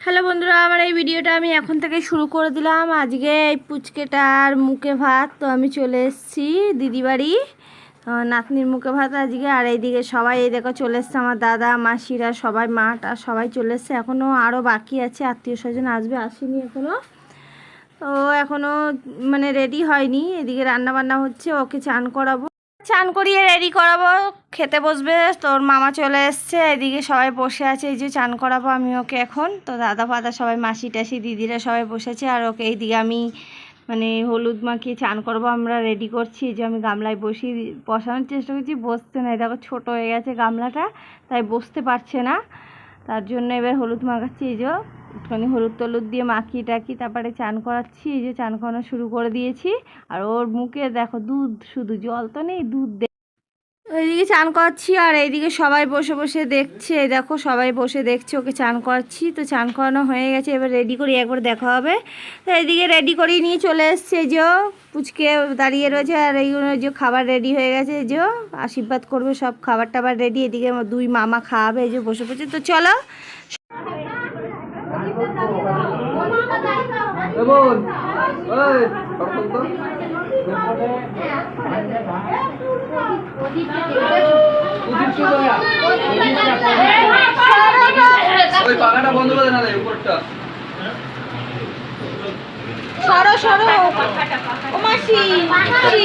Hello বন্ধুরা, আমার এই ভিডিওটা আমি এখন থেকে শুরু করে দিলাম। আজকে এই পুচকেটার মুখে ভাত, তো আমি চলে এসেছি দিদি বাড়ি নাতনির মুখে ভাত আজকে, আর এইদিকে সবাই, এই দেখো চলে এসছে আমার দাদা, মাসিরা, সবাই, মাটা, সবাই চলে এসছে। এখনও আরও বাকি আছে, আত্মীয় স্বজন আসবে, আসেনি এখনও তো এখনও মানে রেডি হয়নি, এদিকে রান্না বান্না হচ্ছে, ওকে চান করাবো। চান করিয়ে রেডি করাবো, খেতে বসবে, তোর মামা চলে এসছে, এদিকে সবাই বসে আছে, এই যে চান করাবো আমি ওকে এখন। তো দাদা ফাদা সবাই, মাসি টাসি, দিদিরা সবাই বসেছে, আর ওকে এইদিকে আমি মানে হলুদ মাখিয়ে চান করব, আমরা রেডি করছি, এই যে আমি গামলায় বসিয়ে বসানোর চেষ্টা করছি বসতে না দেখো ছোটো হয়ে গেছে গামলাটা, তাই বসতে পারছে না। তার জন্য এবার হলুদ মাখাচ্ছি, এই যে একটুখানি হলুদ টলুদ দিয়ে মাখিয়ে টাকি তারপরে চান করাচ্ছি, এই যে চান করানো শুরু করে দিয়েছি। আর ওর মুখে দেখো দুধ, শুধু জল তো নেই, দুধ দে ওইদিকে চান করাচ্ছি, আর এইদিকে সবাই বসে বসে দেখছে দেখো সবাই বসে দেখছে, ওকে চান করাচ্ছি। তো চান করানো হয়ে গেছে, এবার রেডি করি, একবার দেখা হবে। তো এইদিকে রেডি করিয়ে নিয়ে চলে এসছে যে পুচকে দাঁড়িয়ে রয়েছে, আর এইগুলো যে খাবার রেডি হয়ে গেছে যে আশীর্বাদ করবে, সব খাবার টাবার রেডি এদিকে দুই মামা খাওয়াবে এই যে বসে বসে। তো চলো এমন এই তখন তো ওই পাখাটা বন্ধ করে না উপরটা সরো সরো ও মাসি মাসি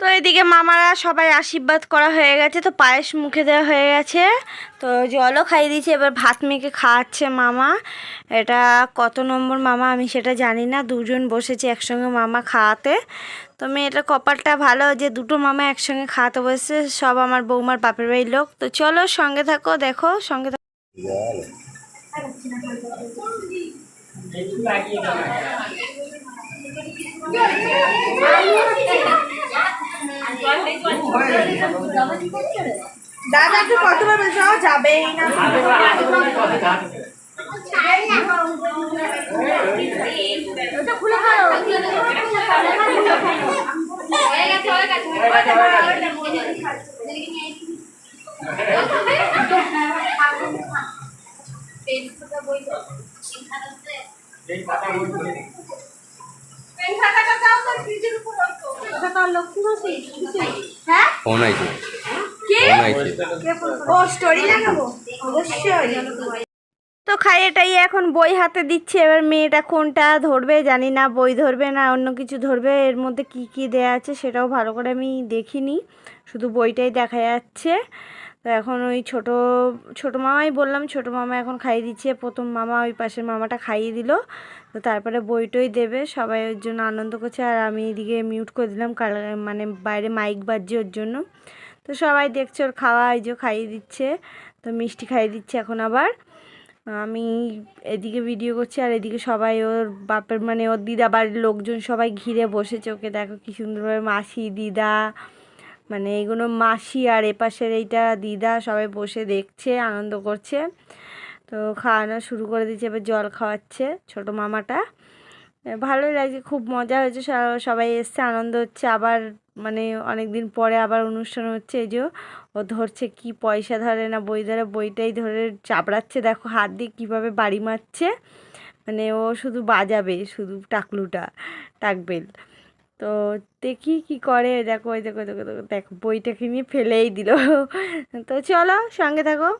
তো এদিকে মামারা সবাই আশীর্বাদ করা হয়ে গেছে, তো পায়েস মুখে দেওয়া হয়ে গেছে। তো জলও খাইয়ে দিয়েছে, এবার ভাত মেখে খাওয়াচ্ছে মামা। এটা কত নম্বর মামা আমি সেটা জানি না, দুজন বসেছে একসঙ্গে মামা খাওয়াতে। তো মেয়েটার কপালটা ভালো যে দুটো মামা একসঙ্গে খাওয়াতে বসেছে, সব আমার বৌমার বাপের বাড়ির লোক। তো চলো সঙ্গে থাকো, দেখো, সঙ্গে থাকো। দাদা একটু কতবার বলছো? যাবেই না। তো লক্ষ্মী মাসি হ্যাঁ ফোন আইছে কে? ফোন আইছে ও স্টোরি লাগাবো অবশ্যই। তো খাইয়ে এখন বই হাতে দিচ্ছে। এবার মেয়েটা কোনটা ধরবে জানি না বই ধরবে না অন্য কিছু ধরবে। এর মধ্যে কি কি দেয়া আছে সেটাও ভালো করে আমি দেখিনি। শুধু বইটাই দেখা যাচ্ছে। তো এখন ওই ছোট ছোট মামাই বললাম, ছোট মামা এখন খাইয়ে দিচ্ছে। প্রথম মামা ওই পাশের মামাটা খাইয়ে দিল। তো তারপরে বইটই দেবে, সবাই ওর জন্য আনন্দ করছে। আর আমি এদিকে মিউট করে দিলাম মানে বাইরে মাইক বাজছে ওর জন্য। তো সবাই দেখছে ওর খাওয়া, এই যে খাইয়ে দিচ্ছে। তো মিষ্টি খাইয়ে দিচ্ছে এখন আবার। আমি এদিকে ভিডিও করছি আর এদিকে সবাই ওর বাপের মানে ওর দিদা বাড়ির লোকজন সবাই ঘিরে বসেছে। ওকে দেখো কি সুন্দরভাবে মাসি, দিদা মানে এইগুলো মাসি আর এপাশের এইটা দিদা সবাই বসে দেখছে, আনন্দ করছে। তো খাওয়ানো শুরু করে দিচ্ছে এবার জল খাওয়াচ্ছে ছোটো মামাটা। ভালোই লাগছে, খুব মজা হয়েছে সবাই এসছে, আনন্দ হচ্ছে। আবার মানে অনেক দিন পরে আবার অনুষ্ঠান হচ্ছে, এই যে ও ধরছে কি পয়সা ধরে না বই ধরে, বইটাই ধরে চাপড়াচ্ছে, দেখো হাত দিয়ে কীভাবে বাড়ি মারছে। মানে ও শুধু বাজাবে, শুধু টাকলুটা টাকবেল তো দেখি কি করে দেখো ওই দেখো দেখো দেখো, দেখো বইটাকে নিয়ে ফেলেই দিল। তো চলো সঙ্গে থাকো।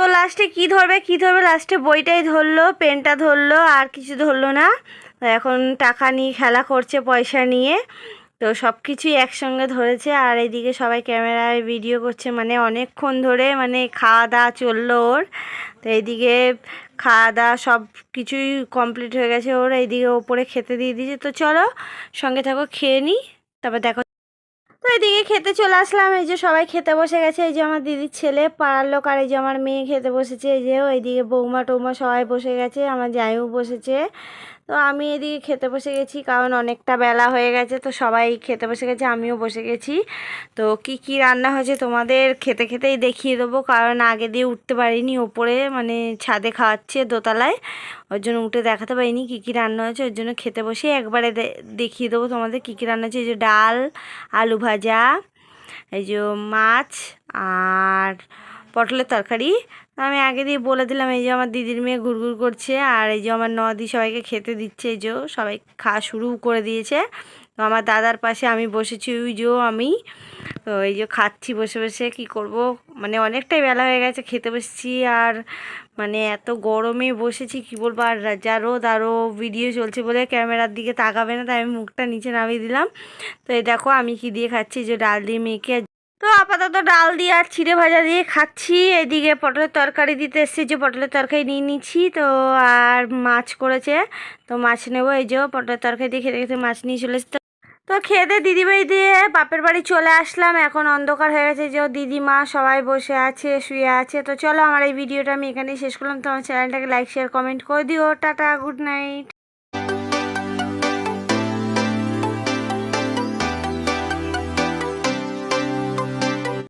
তো লাস্টে কি ধরবে কি ধরবে? লাস্টে বইটাই ধরলো, পেনটা ধরলো, আর কিছু ধরলো না। এখন টাকা নিয়ে খেলা করছে, পয়সা নিয়ে। তো সব কিছুই একসঙ্গে ধরেছে, আর এদিকে সবাই ক্যামেরায় ভিডিও করছে মানে অনেকক্ষণ ধরে মানে খাওয়া দাওয়া চলল ওর। তো এইদিকে খাওয়া দাওয়া সব কিছুই কমপ্লিট হয়ে গেছে ওর। এইদিকে ওপরে খেতে দিয়ে দিয়েছে। তো চলো সঙ্গে থাকো, খেয়ে নিই তারপর দেখো তো এদিকে খেতে চলে আসলাম। এই যে সবাই খেতে বসে গেছে। এই যে আমার দিদির ছেলে পাড়ার লোক আর এই যে আমার মেয়ে খেতে বসেছে। এই যে এইদিকে বৌমা টৌমা সবাই বসে গেছে। আমার জায়ও বসেছে। তো আমি এদিকে খেতে বসে গেছি, কারণ অনেকটা বেলা হয়ে গেছে, তো সবাই খেতে বসে গেছে, আমিও বসে গেছি। তো কি কি রান্না হয়েছে তোমাদের? খেতে খেতেই দেখিয়ে দেবো, কারণ আগে দিয়ে উঠতে পারিনি, ওপরে মানে ছাদে খাওয়াচ্ছে দোতলায়। ওর জন্য উঠে দেখাতে পারিনি কী কী রান্না হয়েছে, ওর জন্য খেতে বসে একবারে দেখিয়ে দেবো তোমাদের কী কী রান্না হয়েছে। এই যে ডাল, আলু ভাজা, এই যে মাছ, আর পটলের তরকারি আমি আগে দিয়ে বলে দিলাম, এই যে আমার দিদির মেয়ে ঘুরঘুর করছে আর এই যে আমার নদি সবাইকে খেতে দিচ্ছে, এই যে সবাই খাওয়া শুরু করে দিয়েছে। তো আমার দাদার পাশে আমি বসেছি, ওই যে আমি। তো এই যে খাচ্ছি বসে বসে, কি করব? মানে অনেকটাই বেলা হয়ে গেছে, খেতে বসেছি আর মানে এত গরমে বসেছি, কি বলব? আর যা রোদ আরও ভিডিও চলছে বলে ক্যামেরার দিকে তাকাবে না, তাই আমি মুখটা নিচে নামিয়ে দিলাম। তো এই দেখো, আমি কি দিয়ে খাচ্ছি? যে ডাল দিয়ে মেখে তো আপাতত ডাল দিয়ে আর চিড়ে ভাজা দিয়ে খাচ্ছি। এদিকে পটলের তরকারি দিতে এসেছি, যে পটলের তরকারি নিয়ে নিচ্ছি। তো আর মাছ করেছে, তো মাছ নেব। এই যে পটলের তরকারি দিয়ে খেতে খেতে মাছ নিয়ে চলে এসেছি। তো দিয়ে দিদিবাড়ি দিয়ে, বাপের বাড়ি চলে আসলাম। এখন অন্ধকার হয়ে গেছে, যে দিদিমা সবাই বসে আছে, শুয়ে আছে। তো চলো আমার এই ভিডিওটা আমি এখানেই শেষ করলাম। তো আমার চ্যানেলটাকে লাইক শেয়ার কমেন্ট করে দিও। Tata good night